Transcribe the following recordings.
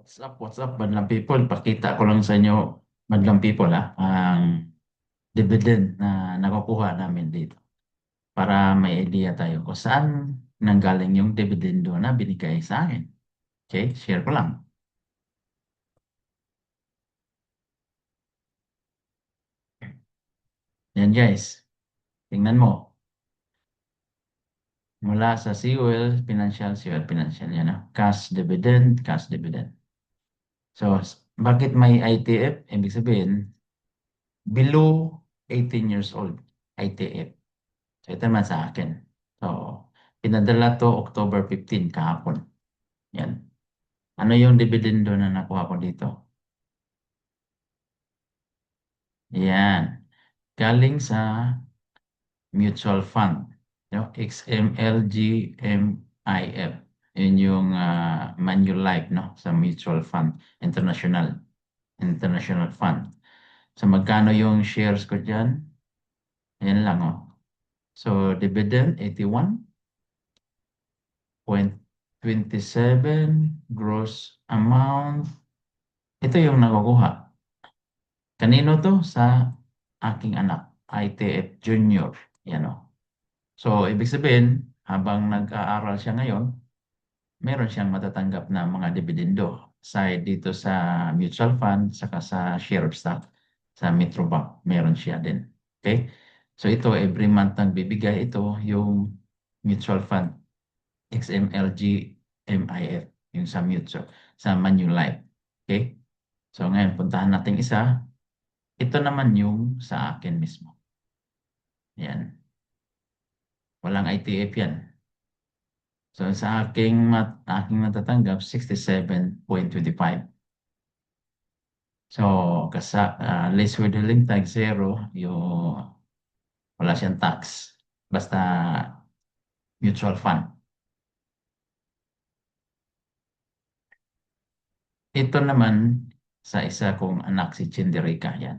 What's up, what's up, Madlang People? Pakita ko lang sa inyo, Madlang People, ha, ang dividend na nakukuha namin dito. Para may idea tayo kung saan nanggaling yung dividendo na binigay sa akin. Okay, share ko lang. Yan guys, tingnan mo. Mula sa COL Financial, COL Financial, yan, ha? cash dividend, cash dividend. So, bakit may ITF? Ibig sabihin, below 18 years old, ITF. So, ito naman sa akin. So, pinadala to October 15, kahapon. Yan. Ano yung dividendo na nakuha ko dito? Yan. Galing sa mutual fund. No? XMLGMIF. Yun yung uh, Manulife, no? Sa mutual fund. International. International fund. So, magkano yung shares ko dyan? Ayan lang, oh. So, dividend, 81.27 gross amount. Ito yung nakukuha. Kanino to? Sa aking anak, ITF Junior. Yan, oh. So, ibig sabihin, habang nag-aaral siya ngayon, meron siyang matatanggap na mga dividendo. Side dito sa mutual fund, saka sa share of stock sa Metrobank, meron siya din. Okay? So ito, every month nagbibigay ito yung mutual fund, XMLG MIF, yung sa mutual, sa Manulife. Okay? So ngayon, puntahan natin isa. Ito naman yung sa akin mismo. Yan. Walang ITF yan. So sa aking, mat, aking natatanggap, 67.25. So, kasa, uh, less withholding tax zero, yung wala siyang tax. Basta mutual fund. Ito naman sa isa kong anak si Chinderica yan.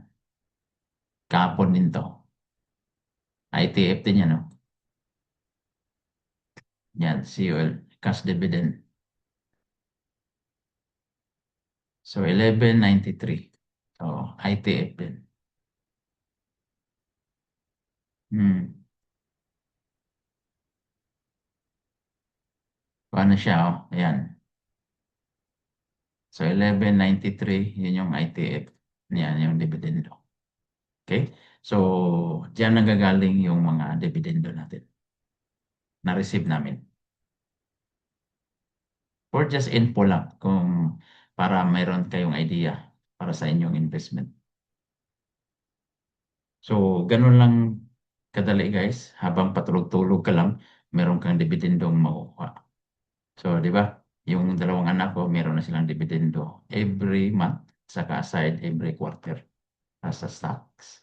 Kapon din to. ITF din yan, no? Yan, COL, cash dividend. So, 1193. So, ITF din. Hmm. Paano siya, oh? Ayan. So, 1193, yun yung ITF. Yan, yung dividendo. Okay? So, diyan nagagaling yung mga dividendo natin. Na-receive namin. For just info lang, kung para mayroon kayong idea para sa inyong investment. So, ganun lang kadali guys. Habang patulog-tulog ka lang, meron kang dividendong makukuha. So, di ba? Yung dalawang anak ko, meron na silang dividendo every month, saka aside every quarter as sa stocks.